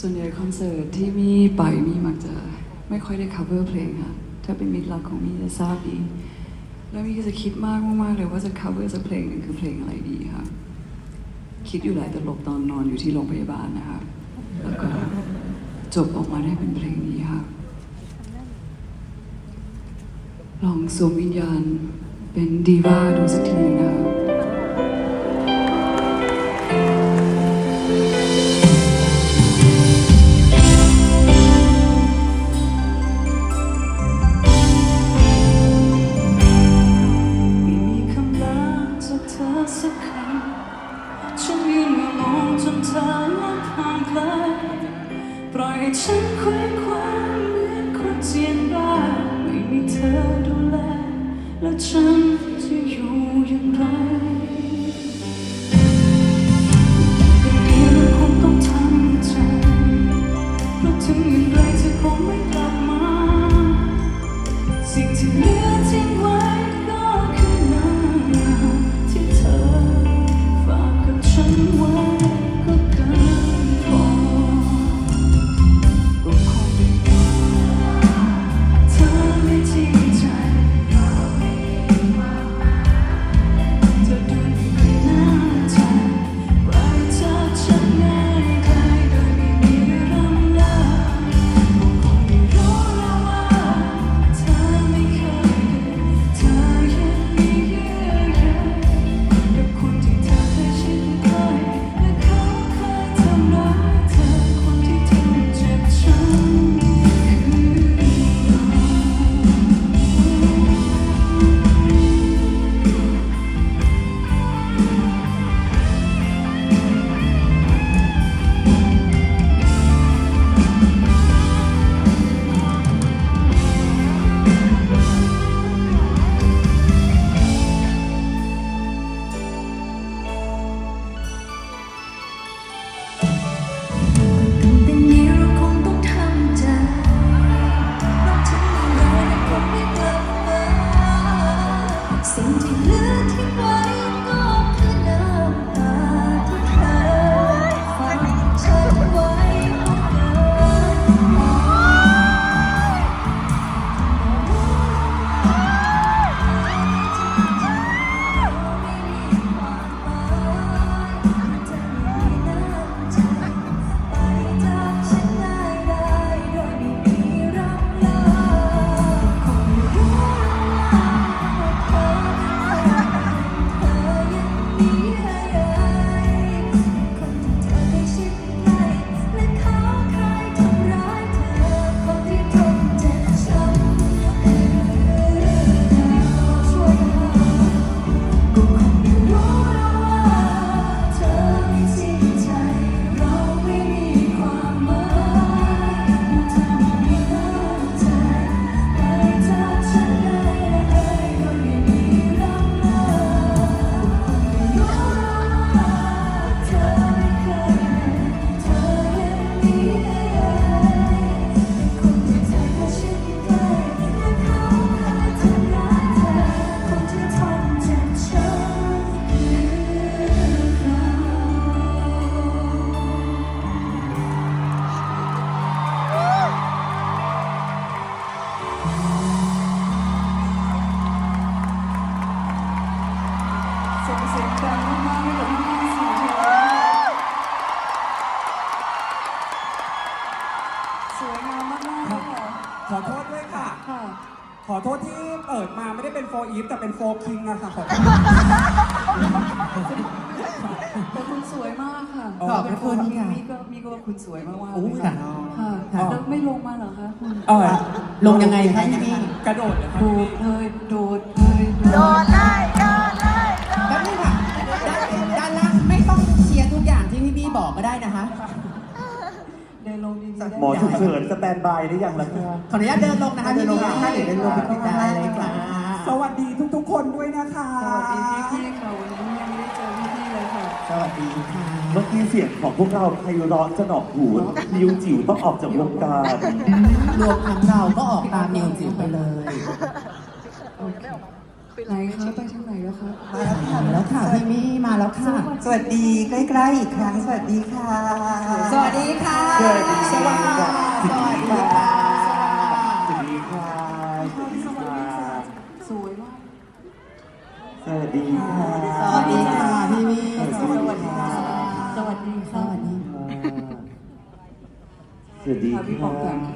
ส่วนใหญ่คอนเสิร์ตที่มี่ไปมีมักจะไม่ค่อยได้ cover เพลงค่ะ ถ้าเป็นมิตรรักของมีจะทราบดี แล้วมีก็จะคิดมากมากๆเลยว่าจะ cover สักเพลงหนึ่งคือเพลงอะไรดีค่ะ คิดอยู่หลายตลบตอนนอนอยู่ที่โรงพยาบาลนะคะ แล้วก็จบออกมาได้เป็นเพลงนี้ค่ะ ลองสวมวิญญาณเป็นดีว่าดูสักทีนะคะ ให้ฉันคว้คว้าเหมือนคนเจียนบ้าไม่มีเธอดูแล แล้วฉันจะอยู่อย่างไร สิ่งที่เหลือ สวยงามมากๆเลยค่ะขอโทษด้วยค่ะ ค่ะ ขอโทษที่เปิดมาไม่ได้เป็นโฟอีฟแต่เป็นโฟคิงอะค่ะขอโทษ แต่คุณสวยมากค่ะขอบพระคุณมีค่ะ มีก็มีก็ว่าคุณสวยมากๆโอ้เลยยค่ะค่ะค่ะ ค่ะแล้วไม่ลงมาเหรอคะคุณเออลงยังไงคะพี่บี้กระโดดเลยค่ะโดพี่ดเลยโดดเลยโดด แล้วนี่ค่ะด้านด้านล่างไม่ต้องเชียร์ทุกอย่างที่พี่บี้บอกก็ได้นะคะ เดินลงดีๆได้หมอฉุกเฉินสแตนบายได้ยังล่ะครับ ขออนุญาตเดินลงนะคะพี่บี้เดินลงนะคะเดี๋ยวเดินลงไปข้างล่างได้เลยค่ะสวัสดีทุกๆ คนด้วยนะคะสวัสดีพี่ๆค่ะวันนี้ยังไม่ได้เจอพี่ๆเลยค่ะสวัสดีค่ะเมื่อกี้เสียงของพวกเราไพเราะสนอกหูนิวจิ๋วต้องออกจากวงการรวมทั้งเราก็ออกตามนิวจิ๋วไปเลย โอเค ไหนคะไปทางไหนแล้วคะมาแล้วค่ะมาแล้วค่ะพี่มี่มาแล้วค่ะ สวัสดีใกล้ๆอีกครั้งสวัสดีค่ะ สวัสดีค่ะสวัสดีค่ะสวัสดีค่ะสวัสดีค่ะสวัสดีค่ะสวยมากสวัสดีค่ะสวัสดีค่ะพี่มี่สวัสดีค่ะสวัสดีค่ะสวัสดีสวัสดีค่ะพี่บอกก่อน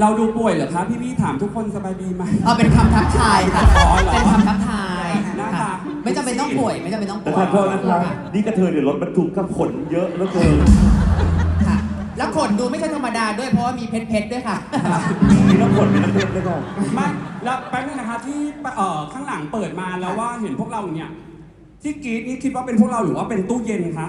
เราดูป่วยเหรอคะพี่มี่ถามทุกคนสบายดีไหม เอาเป็นคำทักทายค่ะอ๋อเหรอเป็นคำทักทายหน้าตาค่ะไม่จำเป็นต้องป่วยไม่จำเป็นต้องแต่ป่วยขอโทษนะครับนี่กระเทยเดี๋ยวรถบรรทุกกับขนเยอะแล้วเกินค่ะ แล้วขนดูไม่ใช่ธรรมดาด้วยเพราะว่ามีเพชรเพชรๆด้วยค่ะ มีน้ำขนเป็นน้ำเพชรด้วยค่ะไม่แล้วแป๊บนึงนะคะที่เอ่อข้างหลังเปิดมาแล้วว่าเห็นพวกเราเนี่ย ที่กรีดนี่คิดว่าเป็นพวกเราหรือว่าเป็นตู้เย็นคะ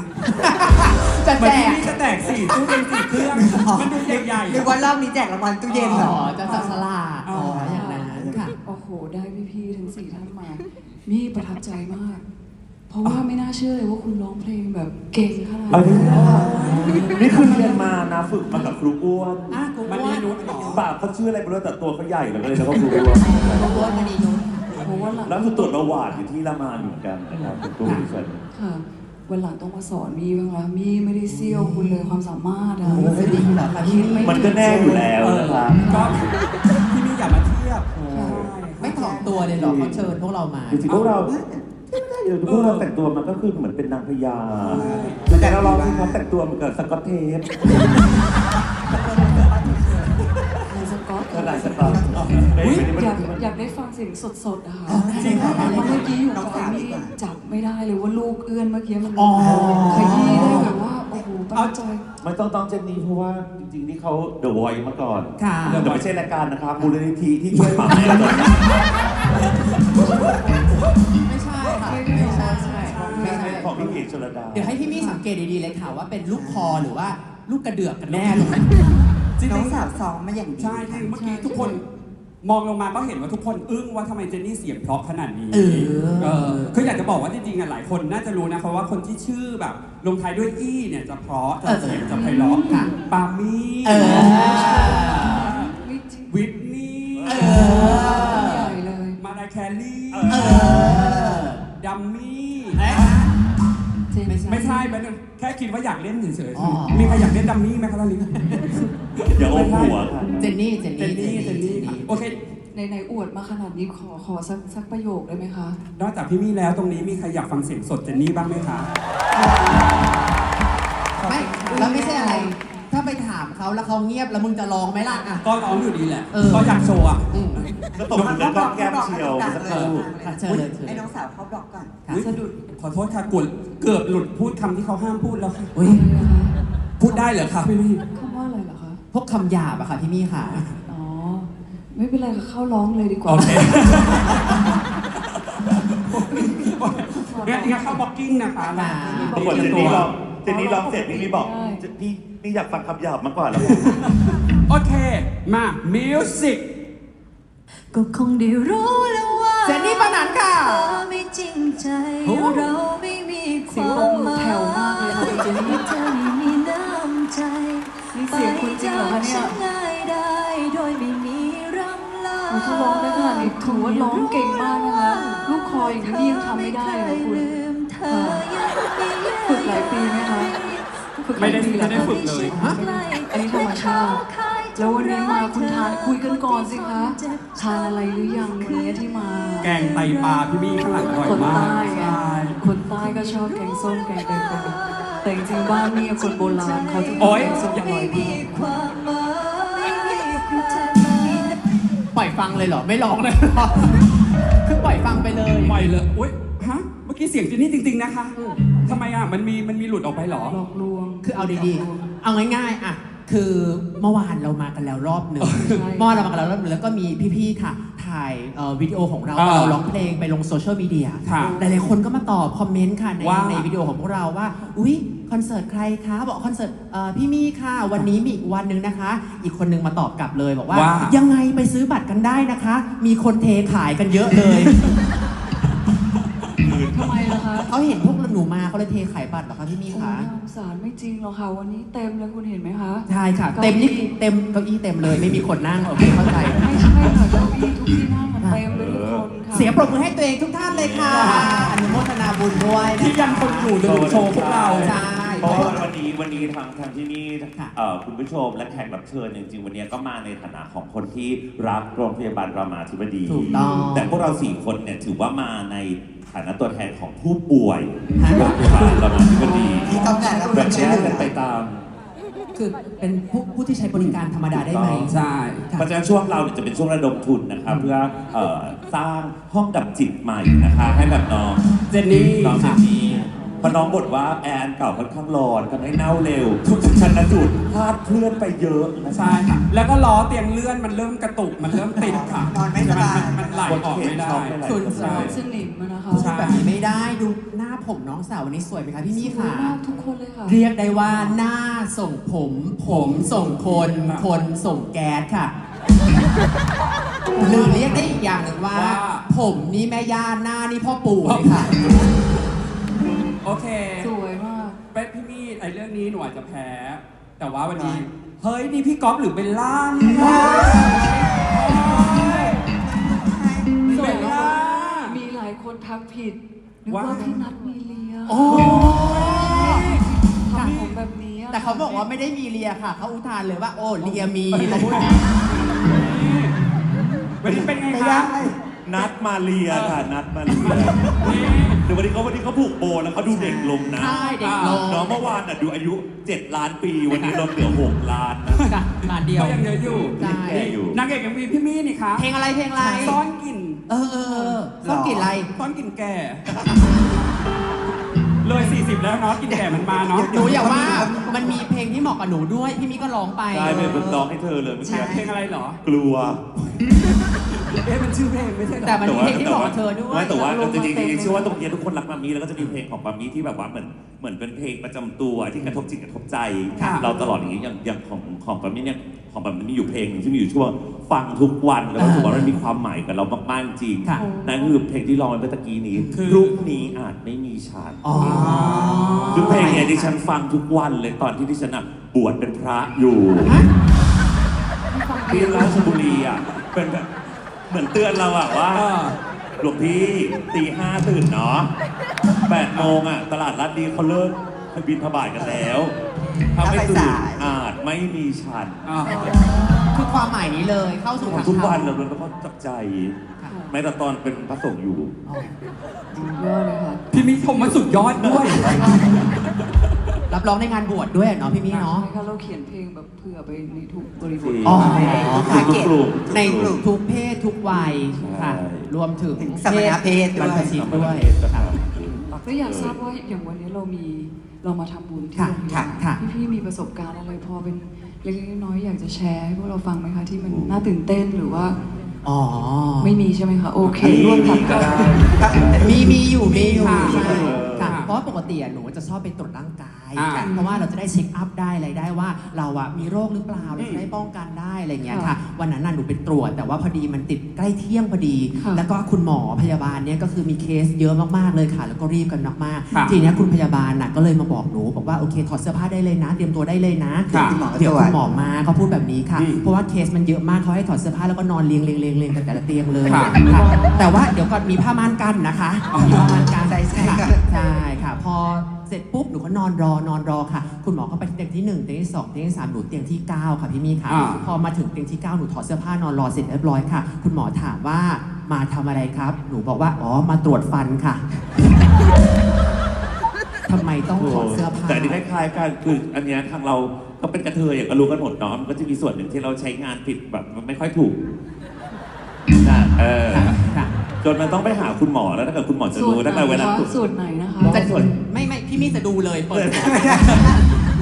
จะเหมืแจอนที่กนี่จะแตกสี่ตู้เย็นสี่เครื่อง มันดูใหญ่ๆนึกอะว่ารอบนี้แจกรางวัลตู้เย็นเหรอ จะจับสลากอ๋ออย่างนั้นค่ะ โอ้โห ได้พี่ๆทั้งสี่ท่านมา มีประทับใจมาก เพราะว่าไม่น่าเชื่อเลยว่าคุณร้องเพลงแบบเก่งขนาดเอานี้ดินี่คือเรียนมานะฝึกมากับครูอ้วนอะกูมันอ้วนี่นนุชเหรอ ปากเขาชื่ออะไรไม่รู้แต่ตัวเขาใหญ่เหลยเลยแล้วก็ครูอ้วน กูอ้วนมาดีนุ้นเพราะ ว่าหลังล่าสุดตรวจเบาหวานอยู่ที่ละมานเหมือนกันนะครับคุณตู้ดิฉันค่ะวันหลังต้องมาสอนมีบ้างละมีไม่ได้เซี่ยวคุณเลยความสามารถอะจะดีเหรอคะพี่คิดมี่มันก็แน่อยู่แล้วนะครับก็ที่นี่อย่ามาเทียบไม่ถ่อมตัวเลยเหรอเขาเชิญพวกเรามาจริงๆพวกเราเดี๋ยวพวกเราแต่งตัวมันก็คือเหมือนเป็นนางพญาแต่เราลองที่เขาแต่งตัวเหมือนกับสกอตเทป เป็นอุ๊ยเป็นอยากอยากได้ฟังเสียงสดๆอะค่ะจริงค่ะเมื่อกี้อยู่กับเอมี่จับไม่ได้เลยว่าลูกเอื้อนเมื่อกี้มันอ๋อ ขยี้ได้แบบว่าโอ้โหประทับใจ ไม่ต้องต้องเจนนี่เพราะว่าจริงๆนี่เขาเดอะวอยมาก่อนค่ะ แต่ไม่ใช่รายการนะครับมูลนิธิที่ช่วยหมาแม่ตอนนี้ไม่ใช่ค่ะไม่ใช่ใช่ไม่ใช่ของพี่เอกชลดา เดี๋ยวให้พี่มี่สังเกตดีๆเลยค่ะว่าเป็นลูกคอหรือว่าลูกกระเดือกกันแน่เลยจริน้องงสาวซ้อมมาอย่างดีๆใช่ที่เมื่อกี้ทุกคน มองลงมาก็เห็นว่าทุกคนอึ้งว่าทำไมเจนนี่เสียงเพราะขนาดนี้เออ เออคืออยากจะบอกว่าจริงๆอะหลายคนน่าจะรู้นะเพราะว่าคนที่ชื่อแบบลงท้ายด้วยอี้เนี่ยจะเพราะจะเสียงจะไพเราะค่ะปามี่เออไม่จริงวิทนี่ เออ ใหญ่เลย มาดาแคลรี่เออ ดัมมี่เอ๊ะเจนไม่ใช่แป๊บนึงแค่คิดว่าอยากเล่นเฉยอ๋อ ๆมีใครอยากเล่นดัมมี่ไหมครับตอนนี้อย่าโอมหัวค่ะ เจนนี่ เจนเจนนี่นี่เจนนี่ค่ะ โอเค ในในๆอวดมาขนาดนี้ขอขอสักสักประโยคได้ไหมคะ นอกจากพี่มี่แล้วตรงนี้มีใครอยากฟังเสียงสดเจนนี่บ้างไหมคะ ไม่แล้วไม่ใช่อะไร ถ้าไปถามเขาแล้วเขาเงียบแล้วมึงจะร้องไหมล่ะอะ ก็ร้องอยู่ดีแหละเออก็อยากโชว์อะ อืมก็ตกเหมือนกันก็แก้มเชียวสักครู่ ค่ะเชิญเลยเชิญ ให้น้องสาวเขาบอกก่อน ค่ะอุ๊ยสะดุดขอโทษค่ะกดเกือบหลุดพูดคำที่เขาห้ามพูดแล้วค่ะ อุ้ยอะไรนะคะพูดได้เหรอคะพี่มี่คำว่าอะไรเหรอคะ พวกคำหยาบอะค่ะพี่มี่ค่ะอ๋อ ไม่เป็นไรค่ะเข้าร้องเลยดีกว่า โอเคงั้นงั้นเข้าบล็อกกิ้งนะคะค่ะปรากฏเจนนี่ร้องเจนนี่ร้องเสร็จนี่นี่บอกเจนนี่นี่อยากฟังคำหยาบมากกว่าแล้ว โอเค มามิวสิกก็คงได้รู้แล้วว่าเจนนี่ปานันท์ค่ะ เธอไม่จริงใจ เราไม่มีคเสียงวาปรบมมืหอมายแผ่วมากเลยค่ะเจนนี่เธอไม่มีน้ำใจนี่เสียงคุณจริงเหรอคะเนี่ย ไปจากฉัง่ายได้โดยไม่มีรำลาโอ้ ถ้าร้องได้ขนาดนี้ถือว่าร้องเก่งมากนะคะ ลูกคออย่างนี้นี่ยังทำไม่ได้เลยคุณลืมเธอยังไม่ฝึกหลายปีไหมคะฝึกหไม่ลายได้ปีไม่แล้วได้คะฝึกเลยฮะอันนี้ธรรมชาติแล้ววันนี้มาคุณทานคุยกันก่อนสิคะทานอะไรหรือยังวันนี้ที่มา แกงไตปลาพี่มี่ข้างหลังอร่อยคนมากใต้ไงใช่คนใต้ก็ชอบแกงส้มแกงไตปลาแต่จริงๆบ้านนี่คนโบราณเขาจะโอ๊ยแกงส้มอร่อยมาก อยฟังเลยเหรอ ไม่ร้องเลยเหรอคือปล่อยฟังไปเลย ปล่อยเลยอุ้ยฮะ เมื่อกี้เสียงเจนนี่จริง ๆ นะคะทำไมอะ มันมี มันมีหลุดออกไปเหรอ หลอกลวง คือเอาดีๆ เอาง่ายๆ อะ คือเมื่อวานเรามากันแล้วรอบหนึ่งใช่เมื่อวานเรามากันแล้วรอบหนึ่งแล้วก็มีพี่ๆ ค่ะ ถ่ายเอ่อวิดีโอของเราอ่าเราร้องเพลงไปลงโซเชียลมีเดียค่ะหลายๆคนก็มาตอบคอมเมนต์ค่ะในว่า ในวิดีโอของพวกเราว่า อุ๊ย คอนเสิร์ตใครคะ บอกคอนเสิร์ตเอ่อพี่มี่ค่ะ วันนี้มีอีกวันหนึ่งนะคะ อีกคนนึงมาตอบกลับเลยบอกว่า ว่ายังไงไปซื้อบัตรกันได้นะคะ มีคนเทขายกันเยอะเลยคือทำไมล่ะคะเขาเห็นพวกหนูมาเขาเลยเทขายบัตรเหรอคะพี่มี่โอ้คะยน่าสงสารไม่จริงหรอกค่ะ วันนี้เต็มเลยคุณเห็นไหมคะ ใช่ค่ะ เต็มนี่เต็มเก้าอี้เต็มเลยไม่มีคนนั่งโอเคเข้าใจ ไม่ใช่ค่ะเก้าอี้ทุกที่นั่งมันเต็มเลยทุกคนค่ะ เสียงปรบมือให้ตัวเองทุกท่านเลยค่ะอนุโมทนาบุญด้วยที่ยังคงอยู่จนถึงโชว์พวกเรา ใช่ เพราะว่าวันนี้วันนี้ทางทางที่นี่ค่ะเอ่อคุณผู้ชมและแขกรับเชิญจริงๆวันนี้ก็มาในฐานะของคนที่รักโรงพยาบาลรามาธิบดี ถูกต้อง แต่พวกเราสี่คนเนี่ยถือว่ามาในฐานะตัวแทนของผู้ป่วยฮะโรงพยาบาลรามาธิบดีที่ต้องการรับแบ่งช่แยวยกเหลืกันอไปตาม คือเป็นผู้ผู้ที่ใช้บริการธรรมดาได้ไหมใช่เพราะฉะนั้นช่วงเราเนี่ยจะเป็นช่วงระดมทุนนะครับเพื่อเอ่อสร้างห้องดับจิตใหม่นะคะ ให้กับน้องเจนนี่น้องเจค่ะ นนี่ เพราะน้องบ่นว่าแอนเก่าค่อนข้างร้อนทำให้เน่าเร็วทุกชันจุดพลาดเคลื่อนไปเยอะนะใช่ค่ะ แล้วก็ล้อเตียงเลื่อนมันเริ่มกระตุก มันเริ่มติดค่ะนอนไม่สบาย มันมันไหลออกไม่ได้ ส่วนใช่น้องสนิมอะนะคะใช่ แบบนี้ไม่ได้ดูหน้าผมน้องสาววันนี้สวยไหมคะพี่มี่สวยค่ะ มากทุกคนเลยค่ะ เรียกได้ว่าหน้าส่งผม ผมส่งคน คนส่งแก๊สค่ะ หรือเรียกได้อีกอย่างหนึ่งว่า ว่า ผมนี่แม่ย่าหน้านี่พ่อปู่เลยค่ะ โอเคสวยมากเป็นพี่มี่ไอ้เรื่องนี้หนูอาจจะแพ้ แต่ว่าวันนี้ เฮ้ย นี่พี่ก๊อฟหรือเบลล่าเนี่ยเบลล่า มีหลายคนทักผิดนึกว่าว่า พี่นัทมีเลียโอ้ทำผมแบบนี้อะแต่เขาบอกว่าไม่ได้มีเลียค่ะ เขาอุทานเลยว่า โอ้เลียมีเขาพูดวันนี้เป็นไงไม่คะได้ นัดมาเรียค่ะนัดมาเรียเดี๋ยววันนี้เขาวันนี้เขาผูกโบแล้วเขาดูเด็กลงนะใช่เด็กลง น้องเมื่อวานน่ะดูอายุ 7 ล้านปี วันนี้ลดเหลือ 6 ล้านนะค่ะหลานเดียว ก็ยังเยอะอยู่ใช่ แก่อยู่ นางเอกยังมีพี่มี่นี่คะเพลงอะไรเพลงอะไรซ่อนกลิ่นเออเออเออซ่อนกลิ่นอะไร ซ่อนกลิ่นแก่ เลย 40 แล้วเนาะกลิ่นแก่มันมาเนาะหนูอย่าว่ามันมีเพลงที่เหมาะกับหนูด้วย พี่มิก็ร้องไปใช่เป็นร้องให้เธอเลยเมื่อกี้เพลงอะไรเหรอ กลัว เอ๊ะมันชื่อเพลงไม่ใช่เหรอ แต่มันมีเพลงที่เหมาะกับเธอด้วยไม่แต่ว่าลงมาจริงเต็ม ๆเชื่อว่าตรงนี้ทุกคนรักมามีแล้วก็จะมีเพลงของมามีที่แบบว่าเหมือนเหมือนเป็นเพลงประจำตัวที่กระทบจิตกระทบใจ ค่ะ เราตลอดอย่างนี้อย่างอย่างของของปามี่เนี่ยของปามี่มีอยู่เพลงหนึงที่มีอยู่ช่วงฟังทุกวันแล้วก็รู้สึกว่ามันมีความหมายกับเรามากๆจริงค่ะ นั่นคือเพลงที่ร้องไปเมื่อตะกี้นี้คือ พรุ่งนี้อาจไม่มีฉัน อ๋อ คือเพลงเนี่ยดิฉันฟังทุกวันเลยตอนที่ดิฉันอะบวชเป็นพระอยู่ที่ราชบุรีอะเป็นแบบ เหมือนเตือนเราอะว่าเออหลวงพี่ตีห้าตื่นเนาะแปดโมงอะตลาดรัดดีเขาเลิกให้บินทบาทกันแล้วถ้าไม่ตื่นถ้าไปสาย อาจไม่มีฉันอ่าคือความหมายนี้เลยเข้าสู่ทางทุกวันธรเรารมเราก็จับใจค่ะแม้แต่ตอนเป็นพระสงฆ์อยู่อ๋อสุดยอดเลยค่ะ พี่มิชมมาสุดยอดด้วย รับร้องในงานบวชด้วยเนาะพี่มิเนาะใช่ค่ะเราเขียนเพลงแบบเผื่อไปในทุกบริบท อ๋อทุกกลุ่มทุกกลุ่ม ในทุกเพศทุกวัยค่ะ ใช่ รวมถึงถึงสมณเพศด้วย บรรพชิตด้วยค่ะ ก็อยากทราบว่าอย่างวันนี้เรามีเรามาทำบุญที่ค่ะโรงพยาค่ะบาลค่ะพี่ๆมีประสบการณ์อะไรพอเป็นเล็กๆน้อยๆอยากจะแชร์ให้พวกเราฟังไหมคะที่มันน่าตื่นเต้นหรือว่าอ๋อ ไม่มีใช่ไหมคะโอเคมีร่วมมีกันก็ค่ะได้มีมีอยู่มีอยู่ค่ะ ใช่ เออค่ะค่ะเพราะว่าปกติอะหนูจะชอบไปตรวจร่างกายอ่าค่ะเพราะว่าเราจะได้เช็คอัพได้อะไรได้ว่า เราอะมีโรคหรือเปล่าเราจะได้ป้องกันได้อะไรเงี้ยค่ะค่ะ วันนั้นน่ะหนูไปตรวจ แต่ว่าพอดีมันติดใกล้เที่ยงพอดี ค่ะแล้วก็คุณหมอพยาบาลเนี่ยก็คือมีเคสเยอะมากๆเลยค่ะ แล้วก็รีบกันมากค่ะๆทีเนี้ยคุณพยาบาลน่ะก็เลยมาบอกหนูบอกว่าโอเคถอดเสื้อผ้าได้เลยนะ เตรียมตัวได้เลยนะค่ะคุณหมอเดี๋ยวตรวคุจณหมอมาเขาพูดแบบนี้ค่ะ อืมเพราะว่าเคสมันเยอะมากเขาให้ถอดเสื้อผ้าแล้วก็นอนเรียงเรียงเรียงเรียงกันแต่ละเตียงเลยค่ะ ค่ะแต่ว่าเดี๋ยวก่อนมีผ้าม่านกั้นนะคะมีผ้าม่านกั้นใช่ใช่ค่ะค่ะใช่ ค่ะ พอเสร็จปุ๊บหนูก็นอนรอนอนรอค่ะ คุณหมอก็ไปเตียงที่หนึ่งเตียงที่สองเตียงที่สามหนูเตียงที่เก้าค่ะพี่มี่ค่ะ อ่า พอมาถึงเตียงที่เก้าหนูถอดเสื้อผ้านอนรอเสร็จเรียบร้อยค่ะ คุณหมอถามว่ามาทำอะไรครับ หนูบอกว่าอ๋อมาตรวจฟันค่ะทำไมต้องถอดเสื้อผ้า แต่อันนี้คล้ายๆกันคืออันเนี้ยทางเราก็เป็นกระเทยอย่างก็รู้กันหมดเนาะมันก็จะมีส่วนหนึ่งที่เราใช้งานผิดแบบมันไม่ค่อยถูกนะเออ ค่ะค่ะ จนมันต้องไปหาคุณหมอแล้วถ้าเกิดคุณหมอจะสูรู้ตรไหนตั้งแต่เวลา คะตรวจสูตรไหนนะคะต้องจะส่วน ไม่ไม่พี่มี่จะดูเลยเปิด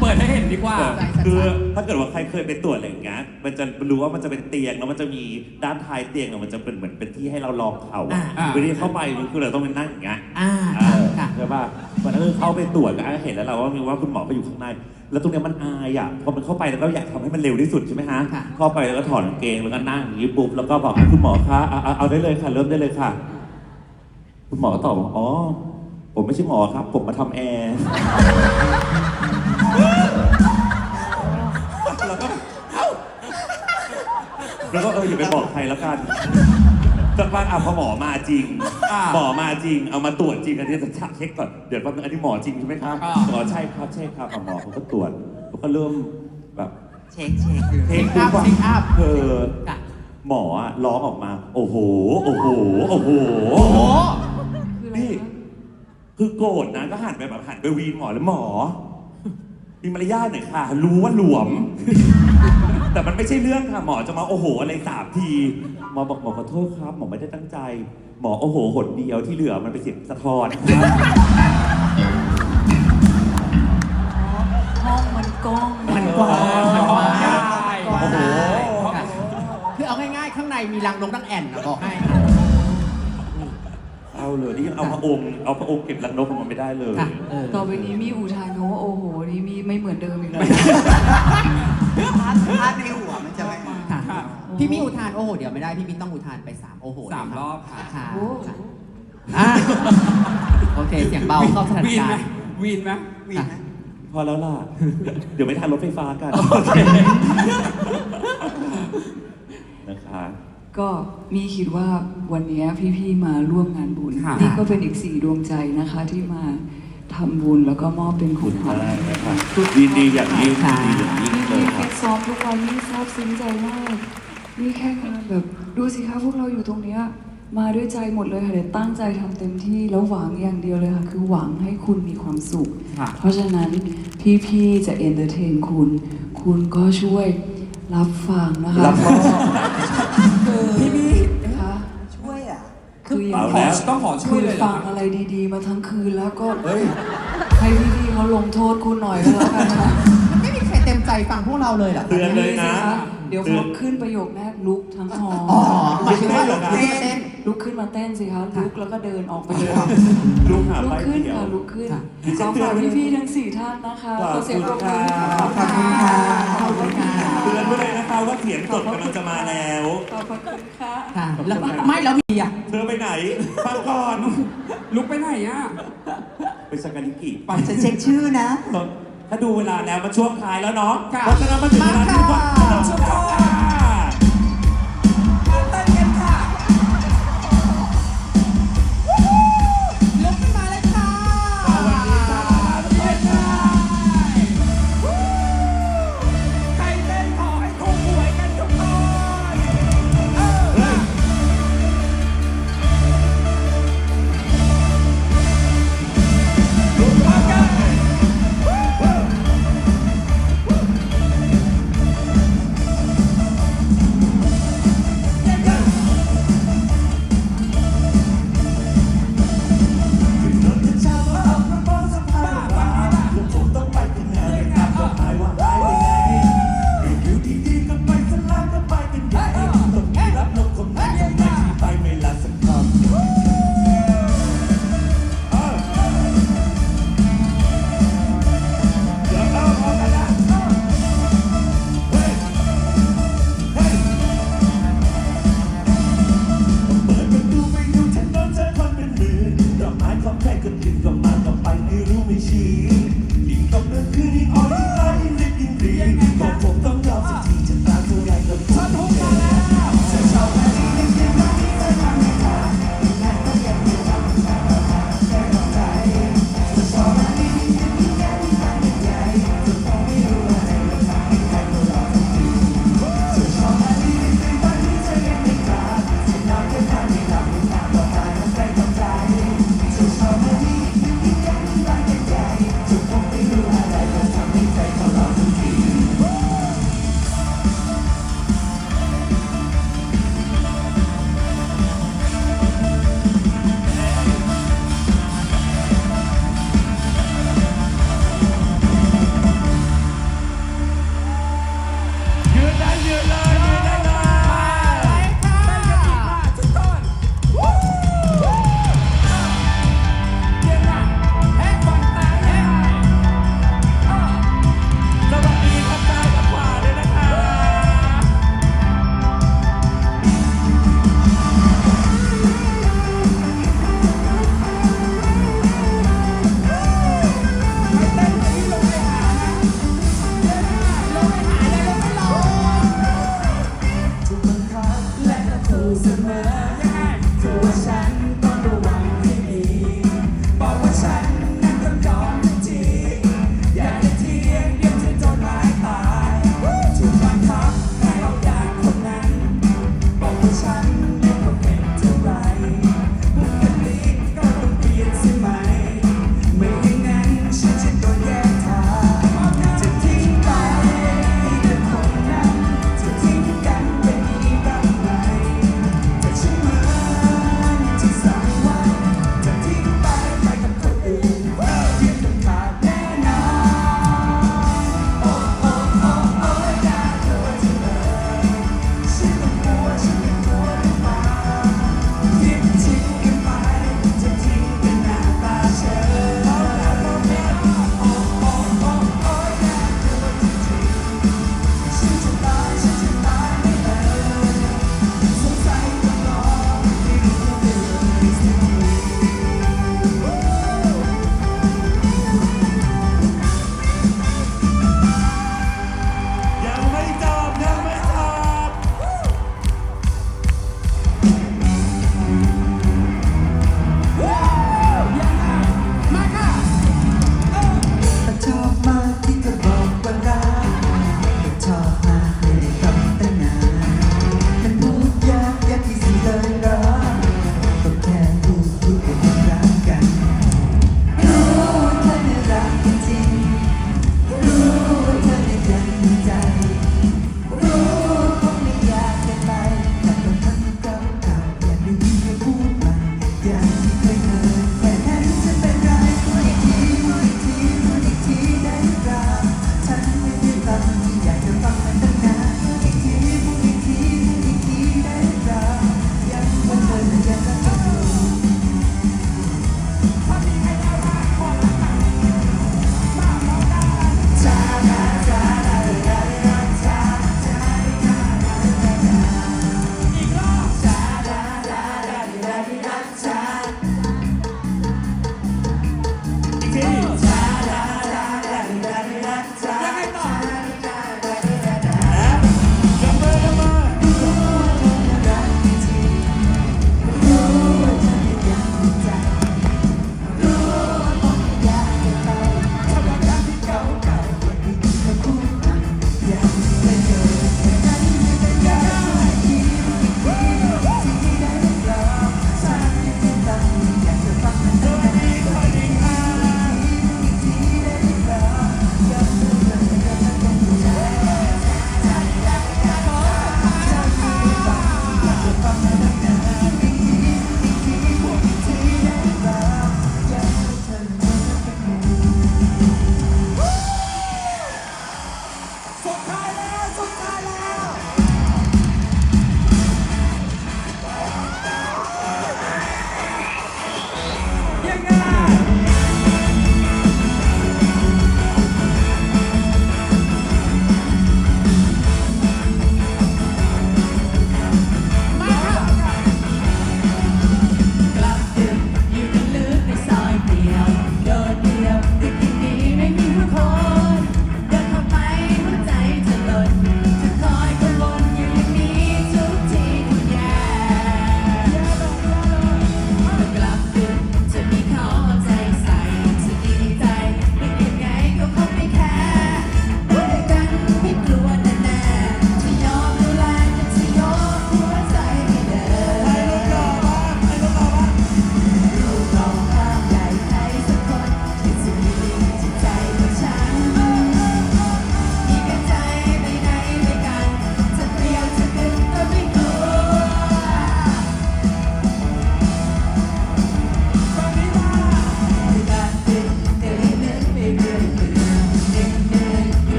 เปิดให้เห็นดีกว่าใช่คือถ้าเกิดว่าใครเคยไปตรวจอะไรอย่างเงี้ยมันจะรู้ว่ามันจะเป็นเตียงแล้วมันจะมีด้านท้ายเตียงเนี่ยมันจะเป็นเหมือนเป็นที่ให้เราลองเข่าอะอ่าวิธีเข้าไปมันคือเราต้องไปนั่งอย่างเงี้ย อ่าเออ ค่ะ ใช่ป่ะวันนั้นคือเข้าไปตรวจก็เห็นแล้วเราว่ามีว่าคุณหมอก็อยู่ข้างใน แล้วตรงเนี้ยมันอายอะพอมันเข้าไปแล้วก็อยากทำให้มันเร็วที่สุดใช่ไหมฮะค่ะ เข้าไปแล้วก็ถอดกางเกงแล้วก็นั่งอย่างนี้ปุ๊บแล้วก็บอกคุณหมอคะเอาเอาเอาได้เลยค่ะ เริ่มได้เลยค่ะ คุณหมอก็ตอบว่าอ๋อ ผมไม่ใช่หมอครับ ผมมาทำแอร์แล้วก็เอ้าแล้วก็เอออย่าไปบอกใครแล้วกัน สักพักอะพอหมอมาจริง อ่าหมอมาจริง เอามาตรวจจริงอันนี้จะเช็คก่อน เดี๋ยวแป๊บนึงอันนี้หมอจริงใช่ไหมครับอ่า หมอใช่ครับใช่ครับอะหมอเขาก็ตรวจแล้วก็เริ่มแบบเช็คเช็คดูเทคเช็คอัพเช็คอัพเธอค่ะหมออะร้องออกมา โอ้โห โอ้โห โอ้โห โอ้โหคืออะไรนี่คะคือโกรธนะก็หันไปแบบหันไปวีนหมอแล้วหมอ มีมารยาทหน่อยค่ะ รู้ว่าหลวม แต่มันไม่ใช่เรื่องค่ะ หมอจะมาโอ้โหอะไรสามที หมอบอกหมอขอโทษครับ หมอไม่ได้ตั้งใจ หมอโอ้โหหนเดียวที่เหลือมันเป็นเสียงสะท้อนห้องมันกล้องมันกว้างมันกว้างกว้างโอ้โหคือเอาง่ายๆ ข้างในมีรังนกนังแอ่นนะบอกให้เอาเลยนี่ยังเอาพระองค์เอาพระองค์เก็บรังนกของมันไม่ได้เลยค่ะเออต่อไปนี้มีอุทานคำว่าโอ้โห นี่มีไม่เหมือนเดิมอีกแล้วภาพภาพในหัวมันจะไม่ค่ะ พี่มีอุทานโอ้โหเดี๋ยวไม่ได้พี่มีต้องอุทานไปสามโอ้โหสามรอบค่ะค่ะโอ้ค่ะอะโอเคเสียงเบาเข้าสถานวีนการไหมณ์วีนไหมวีนะพอแล้วล่ะ เดี๋ยวไม่ทันรถไฟฟ้ากันนะคะก็มีคิดว่าวันนี้พี่ๆมาร่วมงานบุญ ค่ะนี่ก็เป็นอีกสี่ดวงใจนะคะที่มาทำบุญแล้วก็มอบเป็นคุณขวัญได้นะครับยินดีอย่างยิ่งยินดีอย่างยิ่งพี่เลพี่ยครัฟิบตซ้อมทุกวันนี่ซาบซึ้งใจมาก นี่แค่งานแบบดูสิคะพวกเราอยู่ตรงเนี้ยมาด้วยใจหมดเลยค่ะเดี๋ยวตั้งใจทำเต็มที่แล้วหวังอย่างเดียวเลยค่ะคือหวังให้คุณมีความสุข ค่ะ เพราะฉะนั้นพี่ๆจะเอนเตอร์เทนคุณ คุณก็ช่วยรับฟังนะคะรับมอบพี่บี้คะช่วยอะ คืออย่าเอางแล้ว ต้องขอช่คุวยณเลยเหรฟัองอะไรดี ๆ มาทั้งคืนแล้วก็เฮ้ย ให้พี่ๆเขาลงโทษคุณหน่อยก็แล้วกันนะไม่มีใครเต็มใจฟังพวกเราเลยเหรอเตือนเลยนะ สิค เดี๋ยวพอขึ้นประโยคแรกลุกทั้งหออ๋อหมายถึงว่าลุกขึ้นมาเต้น ลุกขึ้นมาเต้นสิคะลุกแล้วก็เดินออกไปเลยลูกหาลุกไปขึ้นเดียวค่ะลุกขึ้นค่ะขอฝากพี่ๆทั้งสี่ท่านนะคะขอบขอเสียงปรบมือคุณค่ะขอบคุณค่ะเตือนไว้เลยนะคะว่าเสียงสดกำลังจะมาแล้วขอบพระคุณค่ะค่ะแล้วไม่แล้วมีอะเธอไปไหนฟังก่อนลุกไปไหนอะไปสักการิกิไปจะเช็คชื่อนะ ถ้าดูเวลาแล้วมันช่วงท้ายแล้วเนาะค่ะเพราะฉะนั้นมาถึงเวลาที่ทุกคนมาค่ะต้องชมค่